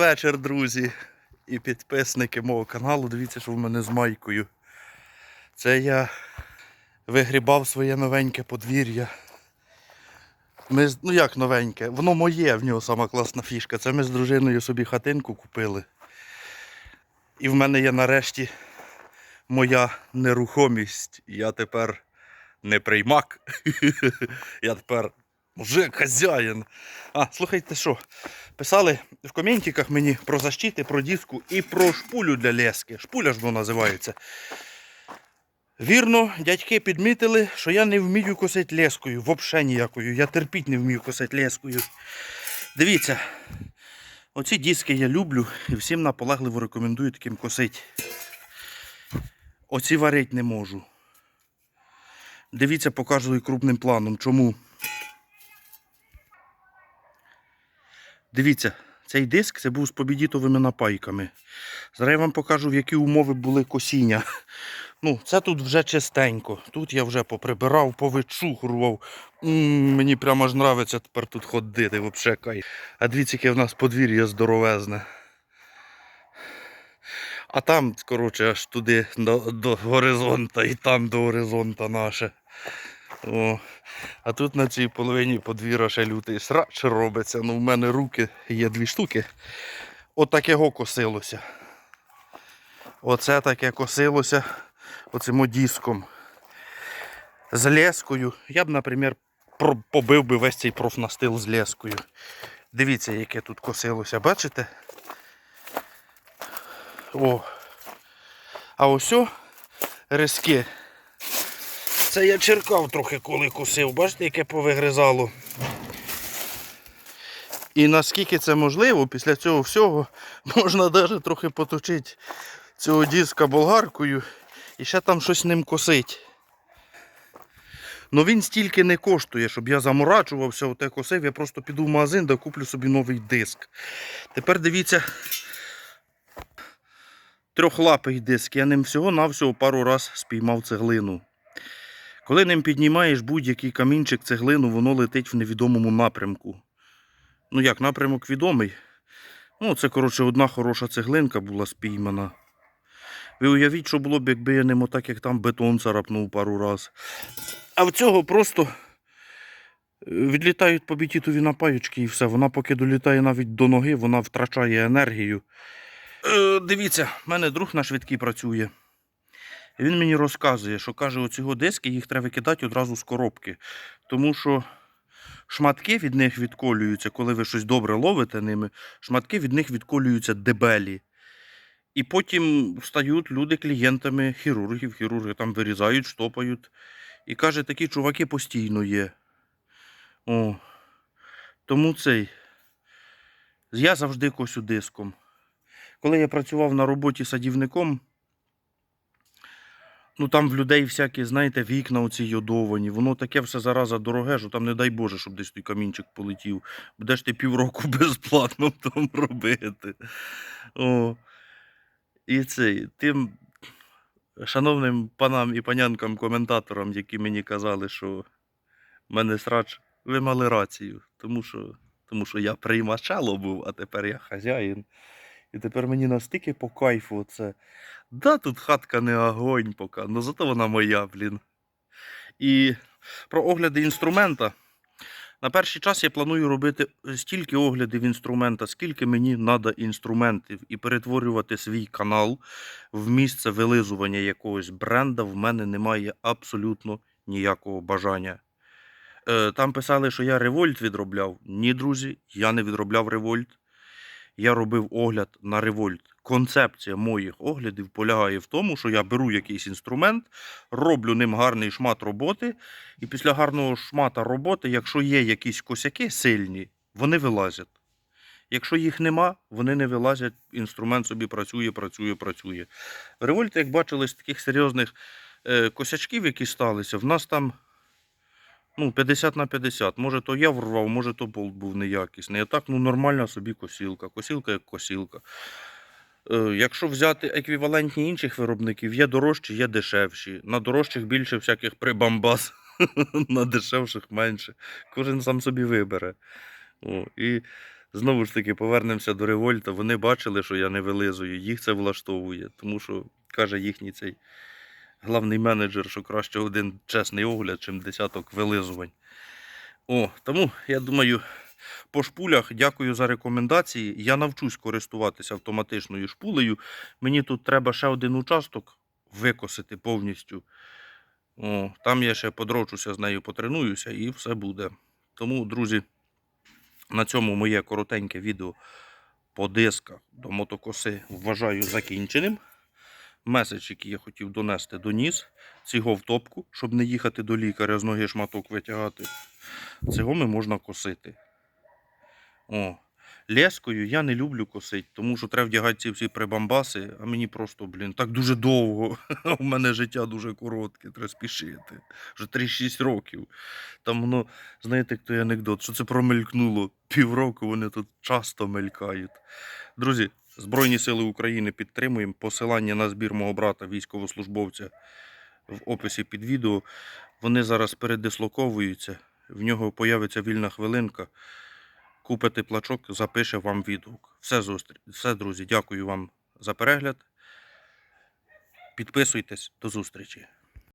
Вечір, друзі і підписники мого каналу. Дивіться, що в мене з майкою. Це я вигрібав своє новеньке подвір'я. Ми, ну як новеньке, воно моє, в нього сама класна фішка. Це ми з дружиною собі хатинку купили. І в мене є нарешті моя нерухомість. Я тепер не приймак. Я тепер мужик, хазяїн. А, слухайте що? Писали в коментиках мені про защити, про диску і про шпулю для лески. Шпуля ж воно називається. Вірно, дядьки підмітили, що я не вмію косити лескою, взагалі ніякою. Я терпіть не вмію косити лескою. Дивіться, оці диски я люблю і всім наполегливо рекомендую таким косити. Оці варить не можу. Дивіться, покажу і крупним планом. Чому? Дивіться, цей диск це був з побідітовими напайками. Зараз я вам покажу, в які умови були косіння. Ну, це тут вже чистенько. Тут я вже поприбирав, повичухрував. М, мені прямо аж нравиться тепер тут ходити, взагалі кай. А дивіться, яке в нас подвір'я здоровезне. А там, коротше, аж туди до, до горизонта і там до горизонта наше. О. А тут на цій половині подвір'я ще лютий срач робиться. Ну, в мене руки є дві штуки. От таке косилося. Оце таке косилося оцим диском. З лескою. Я б, наприклад, побив би весь цей профнастил з лескою. Дивіться, яке тут косилося, бачите? О. А ось риски. Це я черкав трохи, коли косив. Бачите, яке повигризало. І наскільки це можливо, після цього всього можна навіть трохи поточити цього диска болгаркою і ще там щось ним косить. Ну він стільки не коштує, щоб я заморачувався, оте косив, я просто піду в магазин да куплю собі новий диск. Тепер дивіться, трьохлапий диск. Я ним всього-навсього пару раз спіймав цеглину. Коли ним піднімаєш будь-який камінчик, цеглину, воно летить в невідомому напрямку. Ну як, напрямок відомий. Ну, це, коротше, одна хороша цеглинка була спіймана. Ви уявіть, що було б, якби я ним отак, як там бетон царапнув пару раз. А в цього просто е, відлітають побітітові напаючки і все. Вона поки долітає навіть до ноги, вона втрачає енергію. Е, дивіться, в мене друг на швидкій працює. Він мені розказує, що каже, оцього диски їх треба викидати одразу з коробки. Тому що шматки від них відколюються, коли ви щось добре ловите ними, шматки від них відколюються дебелі. І потім стають люди клієнтами хірургів, хірурги там вирізають, штопають. І каже, такі чуваки постійно є. О. Тому цей. Я завжди косю диском. Коли я працював на роботі садівником, ну там в людей всякі, знаєте, вікна оці йодовані, воно таке все зараза дороге, що там не дай Боже, щоб десь той камінчик полетів. Будеш ти півроку безплатно там робити. О. І цей, тим шановним панам і панянкам коментаторам, які мені казали, що в мене срач, ви мали рацію, тому що, тому що я приймачало був, а тепер я хазяїн. І тепер мені настільки по кайфу це. Да, тут хатка не огонь поки, але зато вона моя, блін. І про огляди інструмента. На перший час я планую робити стільки оглядів інструмента, скільки мені треба інструментів, і перетворювати свій канал в місце вилизування якогось бренда в мене немає абсолютно ніякого бажання. Е, Там писали, що я револьт відробляв. Ні, друзі, я не відробляв револьт. Я робив огляд на револьт. Концепція моїх оглядів полягає в тому, що я беру якийсь інструмент, роблю ним гарний шмат роботи, і після гарного шмата роботи, якщо є якісь косяки сильні, вони вилазять. Якщо їх нема, вони не вилазять, інструмент собі працює, працює, працює. В револьті, як бачили, з таких серйозних е, косячків, які сталися, в нас там ну, 50 на 50. Може, то я врвав, може, то болт був неякісний. А так, ну, нормальна собі косілка. Косілка як косілка. Е, якщо взяти еквівалентні інших виробників, є дорожчі, є дешевші. На дорожчих більше всяких прибамбас, на дешевших менше. Кожен сам собі вибере. О, і Знову ж таки, повернемося до револьта. Вони бачили, що я не вилизую, їх це влаштовує, тому що каже їхній цей главний менеджер, що краще один чесний огляд, чим десяток вилизувань. О, тому я думаю, по шпулях дякую за рекомендації. Я навчусь користуватися автоматичною шпулею. Мені тут треба ще один участок викосити повністю. О, там я ще подрочуся з нею, потренуюся і все буде. Тому, друзі, на цьому моє коротеньке відео по дисках до мотокоси вважаю закінченим. Меседж, який я хотів донести, доніс. Цього в топку, щоб не їхати до лікаря з ноги шматок витягати. Цього ми можна косити. О. Лескою я не люблю косити, тому що треба вдягати ці всі прибамбаси, а мені просто, блін, так дуже довго. У мене життя дуже коротке, треба спішити. Вже 3-6 років. Там воно, знаєте, той анекдот, що це промелькнуло. Півроку вони тут часто мелькають. Друзі, Збройні Сили України підтримуємо. Посилання на збір мого брата, військовослужбовця, в описі під відео. Вони зараз передислоковуються, в нього появиться вільна хвилинка. Купите плачок, запише вам відгук. Все, зустрі... Все, друзі, дякую вам за перегляд. Підписуйтесь, до зустрічі.